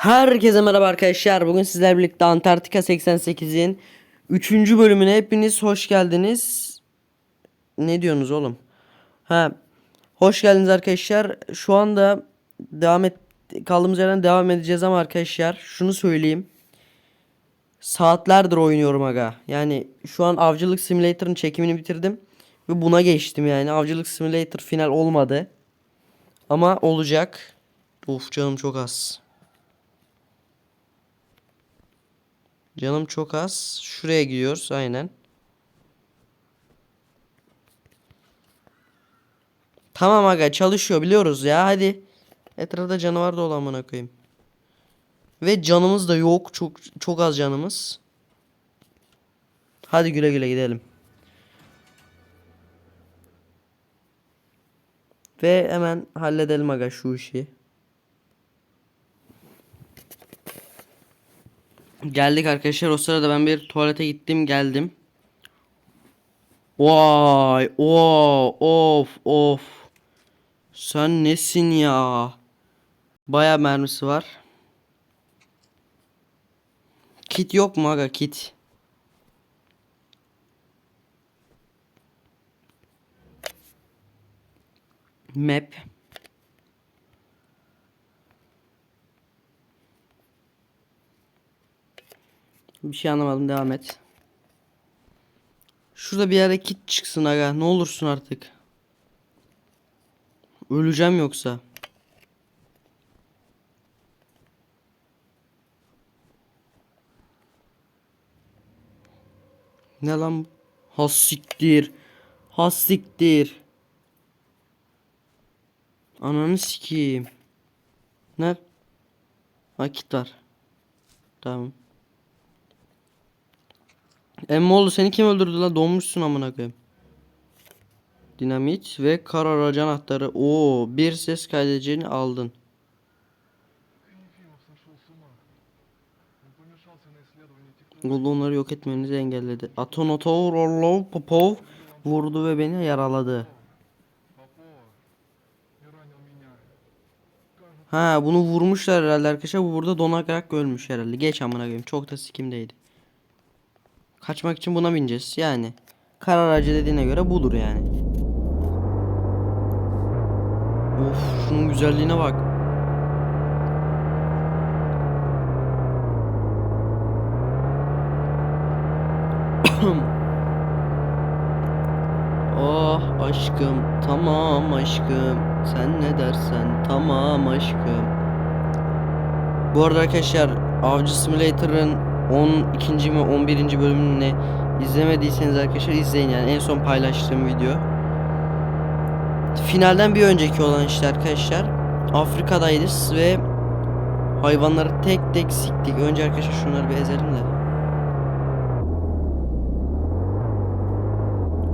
Herkese merhaba arkadaşlar. Bugün sizlerle birlikte Antarktika 88'in 3. bölümüne hepiniz hoş geldiniz. Ne diyorsunuz oğlum? Ha. Hoş geldiniz arkadaşlar. Şu anda devam et kaldığımız yerden devam edeceğiz ama arkadaşlar şunu söyleyeyim. Saatlerdir oynuyorum aga. Yani şu an Avcılık Simulator'ın çekimini bitirdim ve buna geçtim yani. Avcılık Simulator final olmadı. Ama olacak. Of canım çok az. Canım çok az. Şuraya gidiyoruz aynen. Tamam aga çalışıyor biliyoruz ya hadi. Etrafta canavar da olan amına koyayım. Ve canımız da yok. Çok çok az canımız. Hadi güle güle gidelim. Ve hemen halledelim aga şu işi. Geldik arkadaşlar. O sırada ben bir tuvalete gittim geldim. Vay, o, of, of. Sen nesin ya? Baya mermisi var. Kit yok mu aga kit? Map. Bir şey anlamadım devam et. Şurada bir yere kit çıksın aga ne olursun artık. Öleceğim yoksa. Ne lan? bu? Has siktir. Has siktir. Ananı sikeyim. Ne? Ha kit var. Tamam. Emmoğlu seni kim öldürdü la? Donmuşsun amına koyayım. Dinamit ve kar aracı anahtarı. Oo, bir ses kaydedeceğini aldın. Gold onları yok etmenizi engelledi. Atonotov, Orlov, Popov vurdu ve beni yaraladı. Ha bunu vurmuşlar herhalde arkadaşlar. Bu burada donakarak ölmüş herhalde. Geç amına koyayım. Çok da sikimdeydi. Kaçmak için buna bineceğiz yani. Kar aracı dediğine göre budur yani. Of şunun güzelliğine bak. Oh aşkım tamam aşkım sen ne dersen tamam aşkım Bu arada arkadaşlar Avcı Simulator'ın 12. mi 11. bölümünü ne izlemediyseniz arkadaşlar izleyin yani en son paylaştığım video Finalden bir önceki olan işte arkadaşlar Afrika'dayız ve hayvanları tek tek siktik önce arkadaşlar şunları bir ezelim de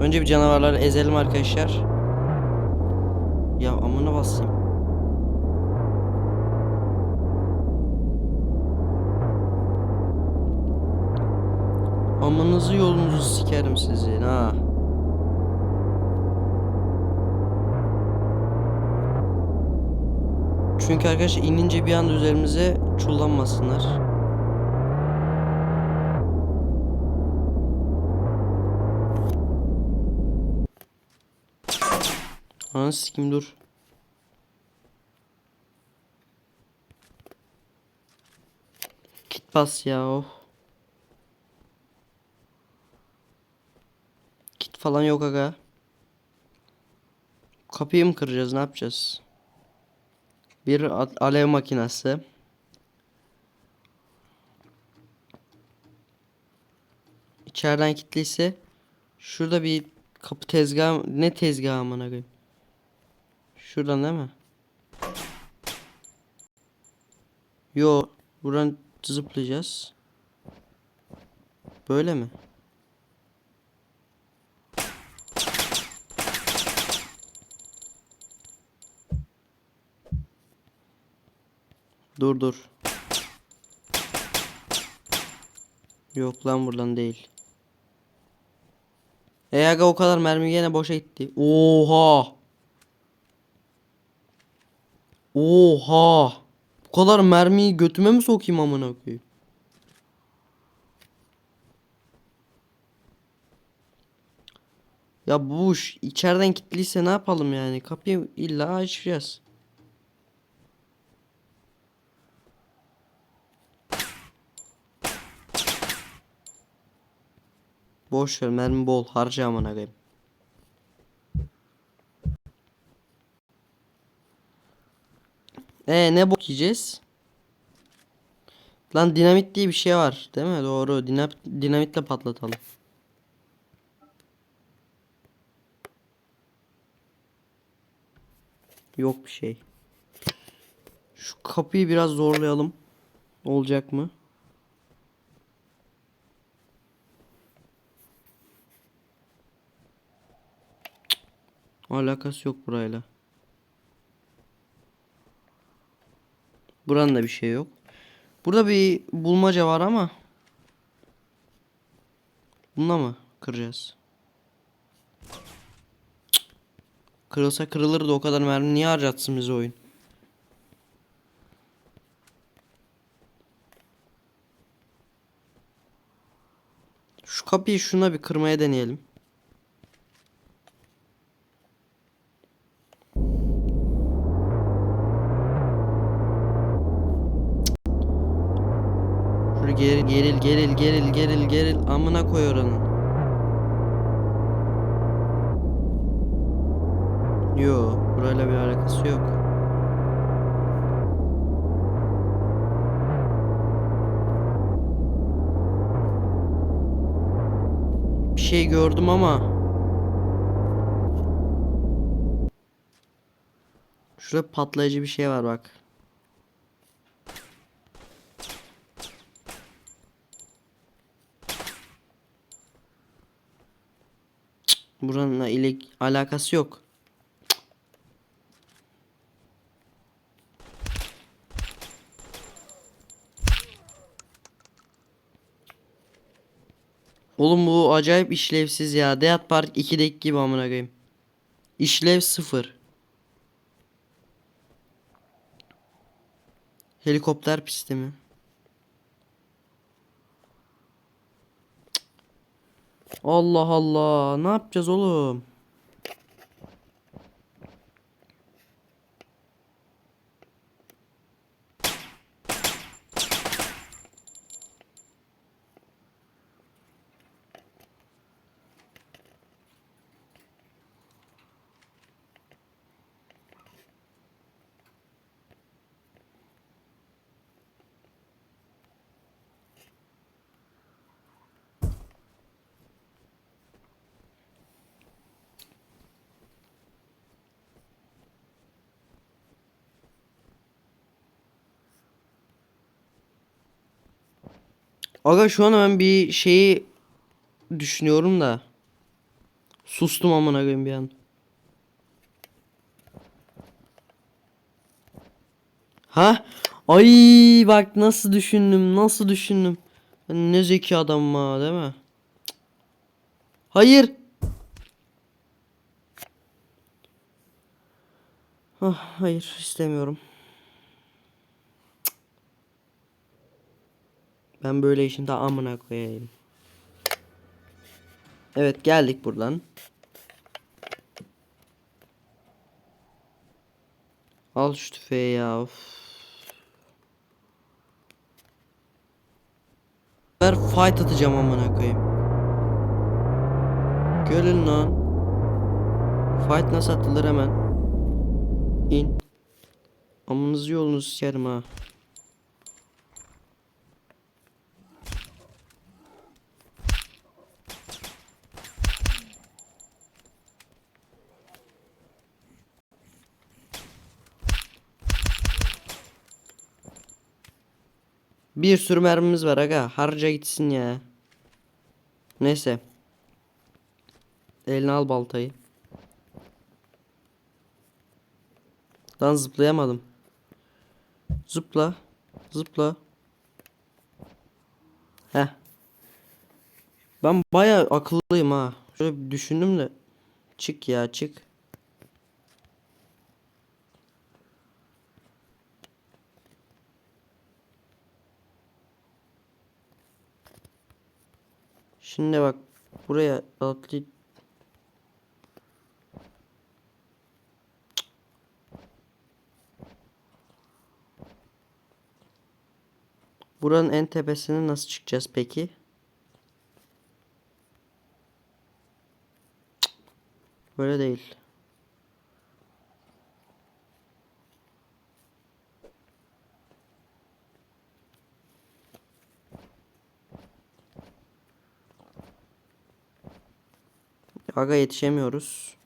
Önce bir canavarları ezelim arkadaşlar. Ya amına basayım. Amanızı yolunuzu sikerim sizin ha. Çünkü arkadaşlar inince bir anda üzerimize çullanmasınlar. Ananı sikim dur. Kit bas ya oh. Kit falan yok aga. Kapıyı mı kıracağız ne yapacağız? Bir alev makinesi. İçeriden kilitliyse şurada bir kapı tezgahı ne tezgahı amına koyayım. Şuradan değil mi? Yo, buradan zıplayacağız. Böyle mi? Dur dur. Yok lan buradan değil. E aga o kadar mermi gene boşa gitti. Oha. Oha. kadar mermiyi götüme mi sokayım amına koyayım? Ya bu iş içeriden kilitliyse ne yapalım yani? Kapıyı illa açacağız. Boş ver mermi bol harca amına koyayım. E ne bok yiyeceğiz? Lan dinamit diye bir şey var, değil mi? Doğru. Dinamit dinamitle patlatalım. Yok bir şey. Şu kapıyı biraz zorlayalım. Olacak mı? Alakası yok burayla. Buranın da bir şey yok. Burada bir bulmaca var ama. Bununla mı kıracağız? Kırılsa kırılır da o kadar mermi niye harcatsın bize oyun? Şu kapıyı şuna bir kırmaya deneyelim. Şöyle geril geril geril geril geril amına koy oranın. Yo, burayla bir alakası yok. Bir şey gördüm ama Şurada patlayıcı bir şey var bak. Buranın ile alakası yok. Oğlum bu acayip işlevsiz ya. Deat Park 2'deki gibi amına koyayım. İşlev sıfır. Helikopter pisti mi? Allah Allah. Ne yapacağız oğlum? Aga şu an ben bir şeyi düşünüyorum da. Sustum amına koyayım bir an. Ha? Ay bak nasıl düşündüm, nasıl düşündüm. Ben ne zeki adamım ha, değil mi? Hayır. Ah, hayır istemiyorum. Ben böyle işin ta amına koyayım. Evet geldik buradan. Al şu tüfeği ya. Of. Ver fight atacağım amına koyayım. Gelin lan. Fight nasıl atılır hemen. İn. Amınızı yolunuzu sikerim ha. Bir sürü mermimiz var aga. Harca gitsin ya. Neyse. Eline al baltayı. Lan zıplayamadım. Zıpla. Zıpla. Heh. Ben baya akıllıyım ha. Şöyle düşündüm de. Çık ya çık. Şimdi bak buraya atlı Buranın en tepesine nasıl çıkacağız peki? Böyle değil. Aga yetişemiyoruz.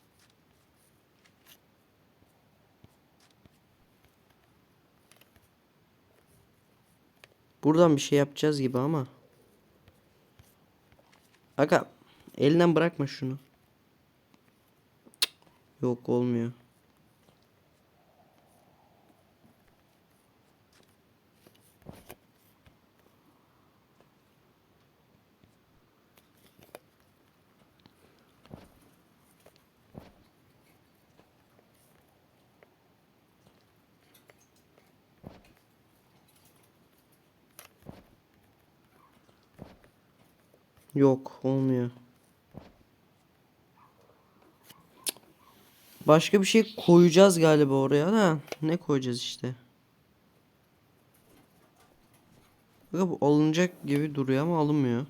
Buradan bir şey yapacağız gibi ama. Aga elinden bırakma şunu. Cık, Yok olmuyor. Yok olmuyor. Başka bir şey koyacağız galiba oraya da. Ne koyacağız işte. Bu alınacak gibi duruyor ama alınmıyor.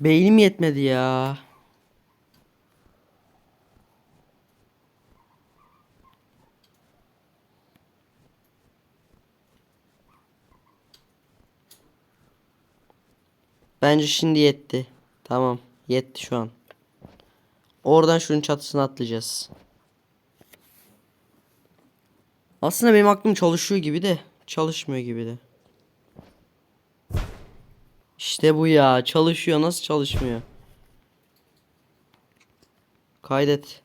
Beynim yetmedi ya. Bence şimdi yetti. Tamam. Yetti şu an. Oradan şunun çatısına atlayacağız. Aslında benim aklım çalışıyor gibi de çalışmıyor gibi de. İşte bu ya. Çalışıyor. Nasıl çalışmıyor? Kaydet.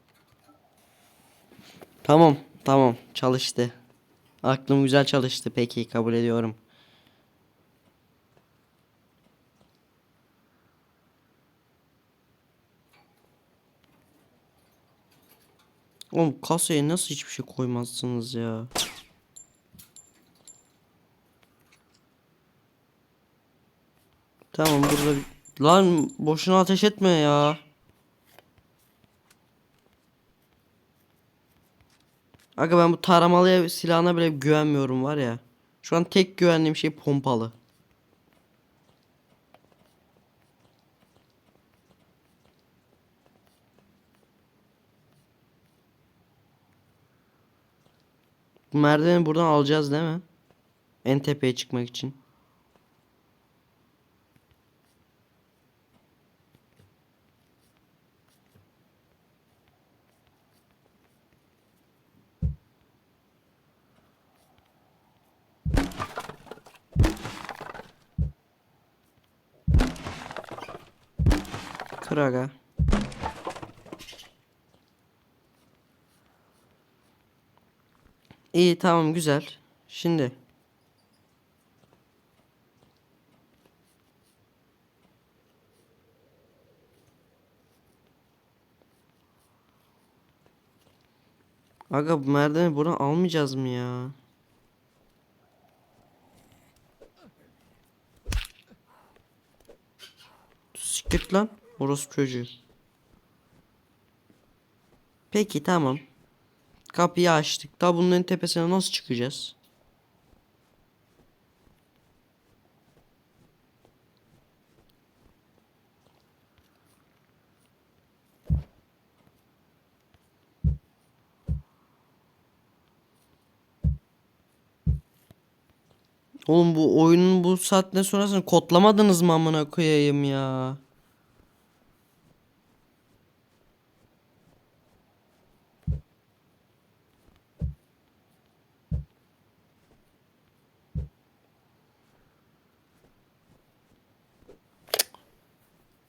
Tamam. Tamam. Çalıştı. Aklım güzel çalıştı. Peki kabul ediyorum. Oğlum kasaya nasıl hiçbir şey koymazsınız ya? Tamam burada Lan boşuna ateş etme ya. Aga ben bu taramalı silahına bile güvenmiyorum var ya. Şu an tek güvendiğim şey pompalı. Merdiveni buradan alacağız değil mi? En tepeye çıkmak için. Aga. İyi tamam güzel. Şimdi. Aga bu merdiveni buradan almayacağız mı ya? Siktir lan. Orası çocuğu. Peki tamam. Kapıyı açtık. Da bunun en tepesine nasıl çıkacağız? Oğlum bu oyunun bu saatten sonrasını kodlamadınız mı amına koyayım ya?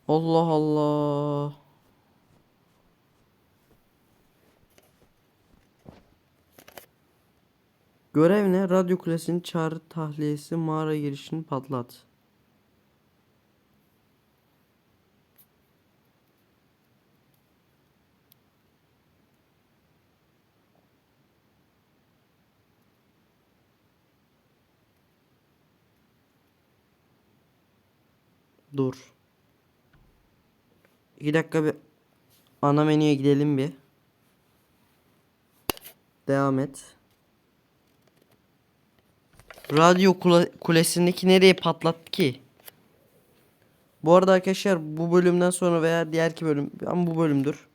Allah Allah. Görev ne? Radyo kulesinin çağrı tahliyesi mağara girişini patlat. Dur. İki dakika bir ana menüye gidelim bir. Devam et. Radyo kula- kulesindeki nereye patlattı ki? Bu arada arkadaşlar bu bölümden sonra veya diğerki bölüm ama bu bölümdür.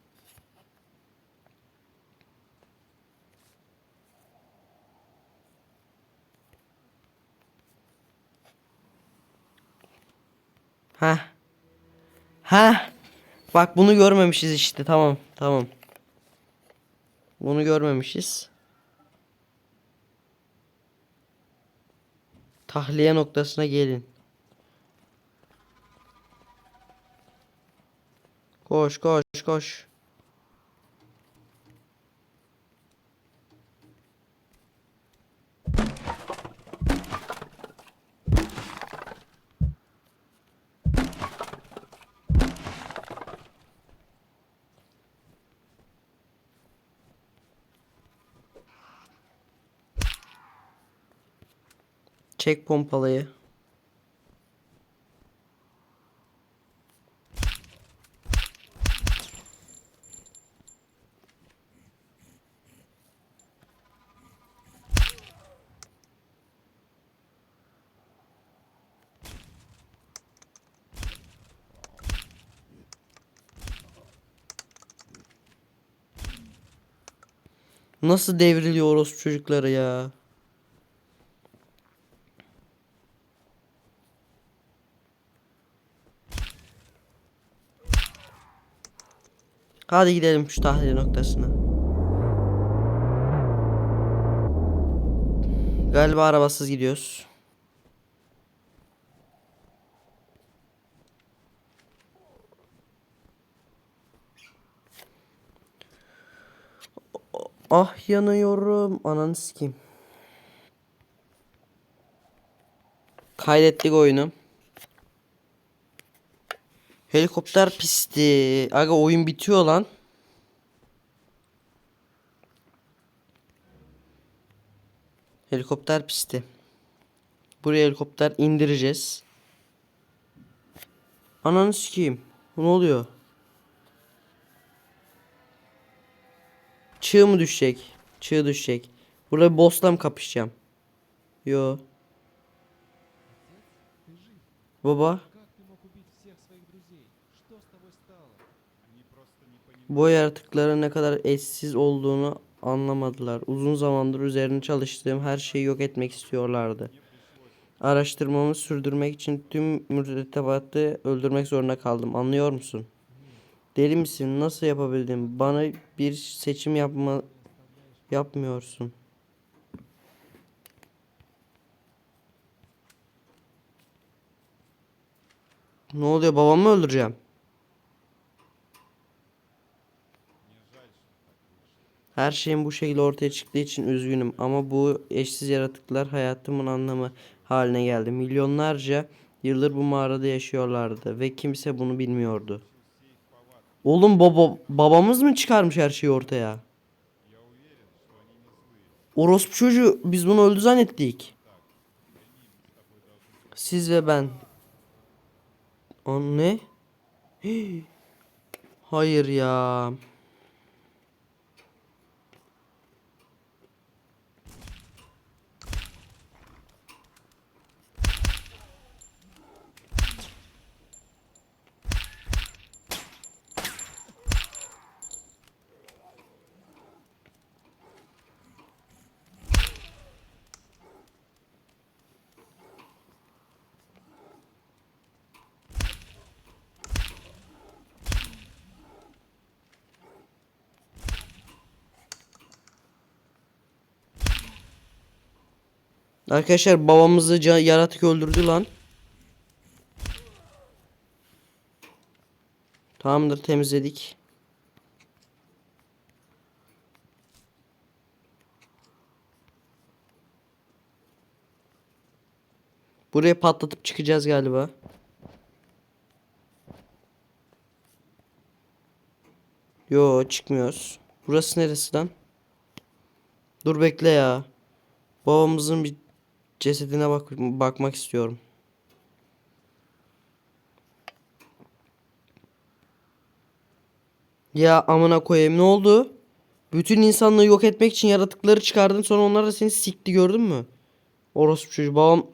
Heh. Heh. Bak bunu görmemişiz işte tamam tamam. Bunu görmemişiz. Tahliye noktasına gelin. Koş koş koş. Çek pompalayı. Nasıl devriliyor orospu çocukları ya? Hadi gidelim şu tahliye noktasına. Galiba arabasız gidiyoruz. Ah yanıyorum. Ananı sikeyim. Kaydettik oyunu. Helikopter pisti. Aga oyun bitiyor lan. Helikopter pisti. Buraya helikopter indireceğiz. Ananı sikeyim. Ne oluyor? Çığ mı düşecek? Çığ düşecek. Burada bir boss'la mı kapışacağım? Yo. Baba. Bu yaratıkların ne kadar eşsiz olduğunu anlamadılar. Uzun zamandır üzerine çalıştığım her şeyi yok etmek istiyorlardı. Araştırmamı sürdürmek için tüm mürettebatı öldürmek zorunda kaldım. Anlıyor musun? Deli misin? Nasıl yapabildim? Bana bir seçim yapma yapmıyorsun. Ne oluyor? Babamı mı öldüreceğim? Her şeyin bu şekilde ortaya çıktığı için üzgünüm ama bu eşsiz yaratıklar hayatımın anlamı haline geldi. Milyonlarca yıldır bu mağarada yaşıyorlardı ve kimse bunu bilmiyordu. Oğlum baba babamız mı çıkarmış her şeyi ortaya? Orospu çocuğu biz bunu öldü zannettik. Siz ve ben. O ne? Hii. Hayır ya. Arkadaşlar babamızı yaratık öldürdü lan. Tamamdır temizledik. Buraya patlatıp çıkacağız galiba. Yo çıkmıyoruz. Burası neresi lan? Dur bekle ya. Babamızın bir cesedine bak bakmak istiyorum. Ya amına koyayım ne oldu? Bütün insanlığı yok etmek için yaratıkları çıkardın sonra onlar da seni sikti gördün mü? Orospu çocuğu babam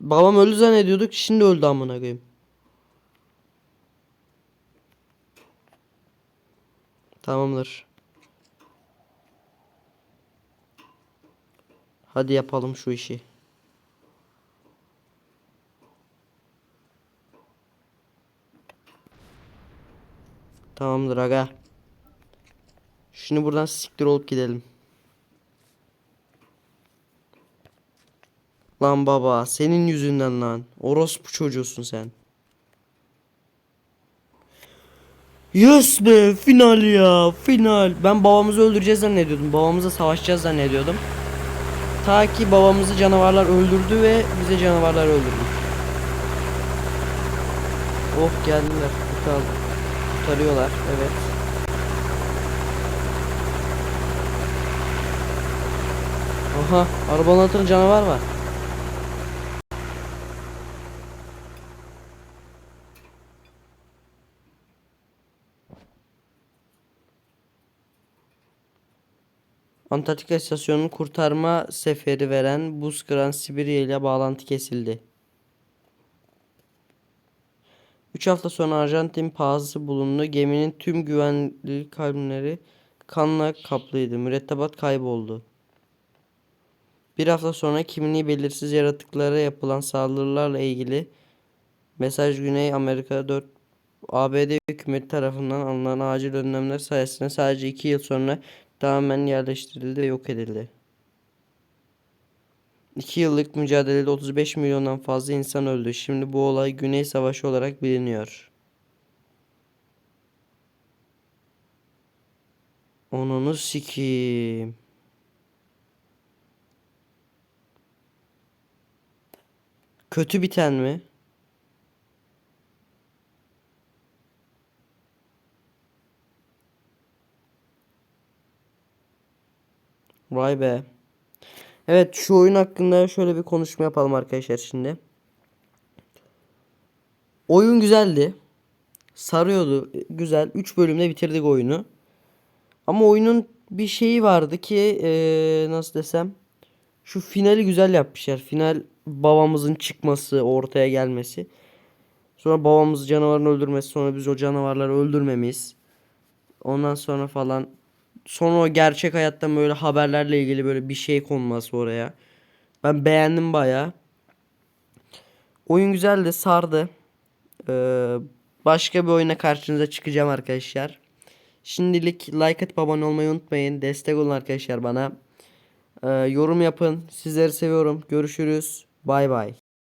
babam öldü zannediyorduk şimdi öldü amına koyayım. Tamamdır. Hadi yapalım şu işi. Tamamdır aga. Şimdi buradan siktir olup gidelim. Lan baba senin yüzünden lan. Orospu çocuğusun sen. Yes be final ya final. Ben babamızı öldüreceğiz zannediyordum. Babamızla savaşacağız zannediyordum. Ta ki babamızı canavarlar öldürdü ve bize canavarlar öldürdü. Oh geldiler. Kurtar, kurtarıyorlar. Evet. Aha arabanın altında canavar var. Antarktika istasyonunu kurtarma seferi veren buz kıran Sibirya ile bağlantı kesildi. 3 hafta sonra Arjantin pahası bulundu. Geminin tüm güvenlik kabinleri kanla kaplıydı. Mürettebat kayboldu. Bir hafta sonra kimliği belirsiz yaratıklara yapılan saldırılarla ilgili mesaj Güney Amerika 4 ABD hükümeti tarafından alınan acil önlemler sayesinde sadece 2 yıl sonra tamamen yerleştirildi ve yok edildi. 2 yıllık mücadelede 35 milyondan fazla insan öldü. Şimdi bu olay Güney Savaşı olarak biliniyor. Onunu sikeyim. Kötü biten mi? Vay be. Evet şu oyun hakkında şöyle bir konuşma yapalım arkadaşlar şimdi. Oyun güzeldi. Sarıyordu. Güzel. 3 bölümde bitirdik oyunu. Ama oyunun bir şeyi vardı ki eee, nasıl desem. Şu finali güzel yapmışlar. Final babamızın çıkması, ortaya gelmesi. Sonra babamızı canavarın öldürmesi. Sonra biz o canavarları öldürmemiz. Ondan sonra falan. Sonra gerçek hayattan böyle haberlerle ilgili böyle bir şey konması oraya. Ben beğendim baya. Oyun güzeldi, sardı. Ee, başka bir oyuna karşınıza çıkacağım arkadaşlar. Şimdilik like atıp abone olmayı unutmayın. Destek olun arkadaşlar bana. Ee, yorum yapın. Sizleri seviyorum. Görüşürüz. Bay bay.